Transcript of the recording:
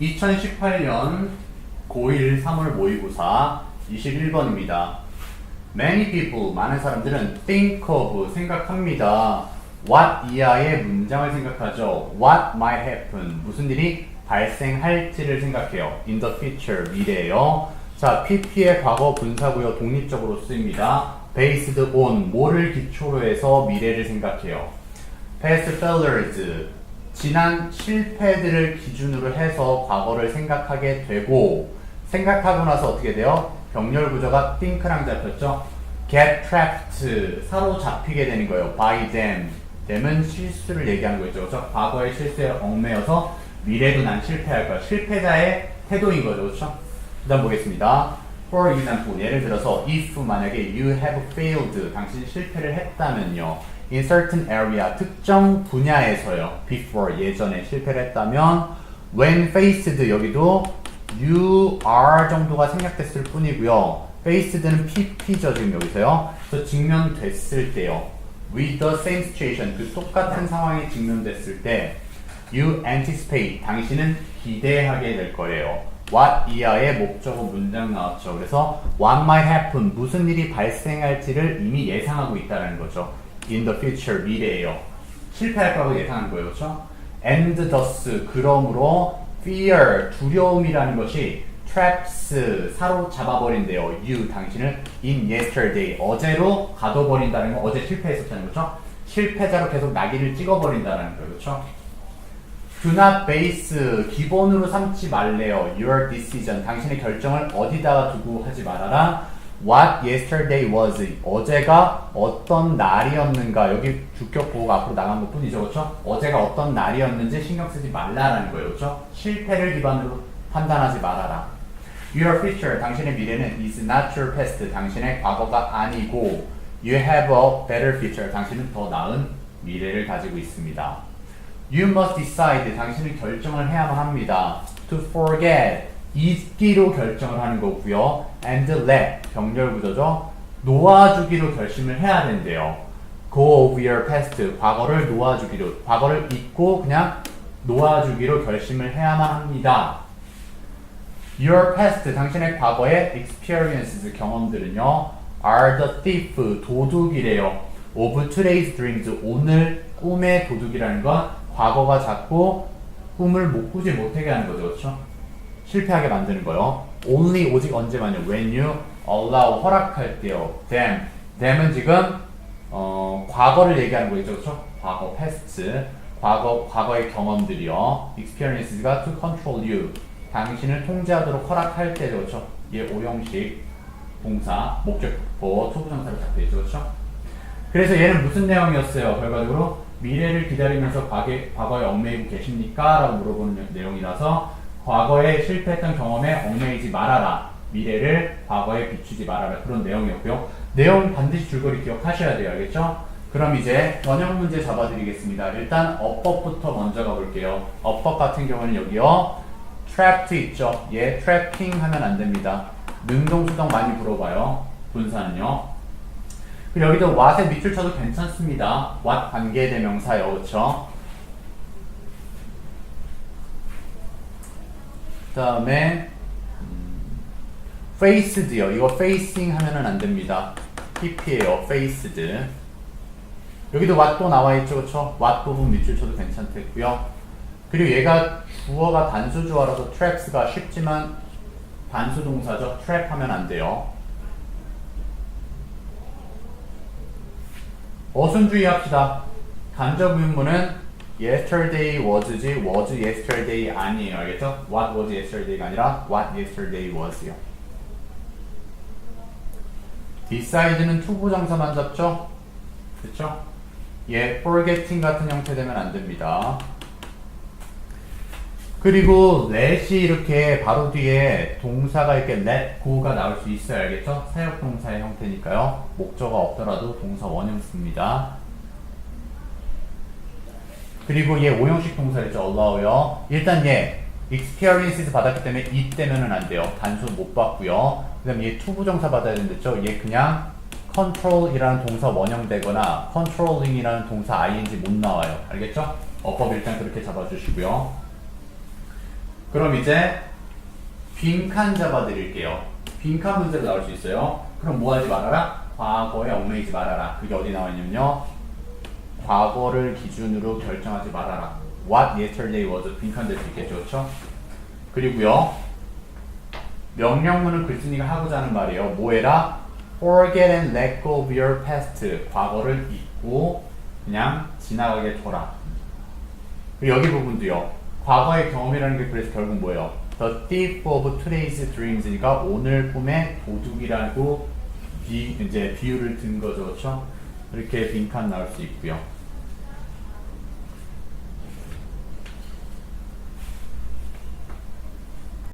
2018년 고1 3월 모의고사 21번입니다. Many people, 많은 사람들은 think of, 생각합니다. What 이하의 문장을 생각하죠. What might happen, 무슨 일이 발생할지를 생각해요. In the future, 미래예요. 자, PP의 과거 분사구요 독립적으로 쓰입니다. Based on, 뭐를 기초로 해서 미래를 생각해요. past failures 지난 실패들을 기준으로 해서 과거를 생각하게 되고 생각하고 나서 어떻게 돼요? 병렬 구조가 think랑 잡혔죠? get trapped 사로잡히게 되는 거예요. by them them은 실수를 얘기하는 거죠. 그렇죠? 과거의 실수에 얽매여서 미래도 난 실패할 거야. 실패자의 태도인 거죠. 그렇죠? 그다음 보겠습니다. For example, 예를 들어서 if 만약에 you have failed, 당신이 실패를 했다면요. In certain area, 특정 분야에서요. Before, 예전에 실패를 했다면 when faced, 여기도 you are 정도가 생략됐을 뿐이고요. faced는 pp죠, 지금 여기서요. 그래서 직면됐을 때요. with the same situation, 그 똑같은 상황에 직면됐을 때 you anticipate, 당신은 기대하게 될 거예요. what 이하의 목적어 문장 나왔죠. 그래서 what might happen, 무슨 일이 발생할지를 이미 예상하고 있다는 거죠. In the future, 미래예요. 실패할 거라고 예상한 거예요. 그렇죠? and thus, 그러므로 fear, 두려움이라는 것이 traps, 사로잡아버린대요. you, 당신을 in yesterday, 어제로 가둬버린다는 건 어제 실패했었다는 거죠. 실패자로 계속 낙인을 찍어버린다는 거예요. 그렇죠? Do not base 기본으로 삼지 말래요. Your decision 당신의 결정을 어디다가 두고 하지 말아라. What yesterday was 어제가 어떤 날이었는가 여기 주격 보호가 앞으로 나간 것 뿐이죠, 그렇죠? 어제가 어떤 날이었는지 신경 쓰지 말라라는 거예요, 그렇죠? 실패를 기반으로 판단하지 말아라. Your future 당신의 미래는 is not your past 당신의 과거가 아니고 you have a better future 당신은 더 나은 미래를 가지고 있습니다. You must decide. 당신은 결정을 해야만 합니다. To forget. 잊기로 결정을 하는 거고요. And let. 병렬 구조죠. 놓아주기로 결심을 해야 된대요. Go of your past. 과거를 놓아주기로. 과거를 잊고 그냥 놓아주기로 결심을 해야만 합니다. Your past. 당신의 과거의 experiences. 경험들은요. Are the thief. 도둑이래요. Of today's dreams. 오늘 꿈의 도둑이라는 건 과거가 자꾸 꿈을 못 꾸지 못하게 하는 거죠. 그렇죠? 실패하게 만드는 거요. only 오직 언제만요. when you allow 허락할 때요. them them은 지금 어, 과거를 얘기하는 거죠. 그렇죠? 과거 past 과거 과거의 경험들이요. experiences가 to control you 당신을 통제하도록 허락할 때죠. 그렇죠? 얘 오형식 동사 목적보 투부정사로 잡혀 있죠. 그렇죠? 그래서 얘는 무슨 내용이었어요? 결과적으로 미래를 기다리면서 과거에, 과거에 얽매이고 계십니까? 라고 물어보는 내용이라서 과거에 실패했던 경험에 얽매이지 말아라. 미래를 과거에 비추지 말아라. 그런 내용이었고요. 내용 반드시 줄거리 기억하셔야 돼요. 알겠죠? 그럼 이제 원형 문제 잡아드리겠습니다. 일단 어법부터 먼저 가볼게요. 어법 같은 경우는 여기요. trapped 있죠? 얘 trapping 하면 안 됩니다. 능동수동 많이 물어봐요. 분사는요. 그리고 여기도 what에 밑줄 쳐도 괜찮습니다. what 관계대명사요. 그쵸? 그 다음에 faced요. 이거 facing 하면은 안 됩니다. pp예요. faced. 여기도 what 또 나와 있죠. 그쵸? what 부분 밑줄 쳐도 괜찮겠고요. 그리고 얘가 주어가 단수 주어라서 traps가 쉽지만 단수 동사죠. trap 하면 안 돼요. 어순주의 합시다. 간접 의문문은 yesterday was지 was yesterday 아니에요. 알겠죠? what was yesterday가 아니라 what yesterday was요. decide는 투부정사만 잡죠? 그쵸? 예, forgetting 같은 형태 되면 안 됩니다. 그리고 let이 이렇게 바로 뒤에 동사가 이렇게 let go가 나올 수 있어요. 알겠죠? 사역 동사의 형태니까요. 목적어 없더라도 동사 원형 씁니다. 그리고 얘 오형식 동사 있죠? allow요. 일단 얘 experiences 받았기 때문에 이 때문은 안 돼요. 단수 못 받고요. 그 다음에 얘 투부정사 받아야 된댔죠? 얘 그냥 control이라는 동사 원형 되거나 controlling이라는 동사 ing 못 나와요. 알겠죠? 어법 일단 그렇게 잡아주시고요. 그럼 이제 빈칸 잡아 드릴게요. 빈칸 문제로 나올 수 있어요. 그럼 뭐 하지 말아라? 과거에 얽매이지 말아라. 그게 어디 나와 있냐면요. 과거를 기준으로 결정하지 말아라. What yesterday was 빈칸 될 수 있겠죠. 그렇죠? 그리고요. 명령문을 글쓴이가 하고자 하는 말이에요. 뭐 해라? Forget and let go of your past. 과거를 잊고 그냥 지나가게 둬라. 그리고 여기 부분도요. 과거의 경험이라는 게 그래서 결국 뭐예요? The thief of today's dreams니까 오늘 꿈의 도둑이라고 비, 이제 비유를 든 거죠, 그렇죠? 이렇게 빈칸 나올 수 있고요.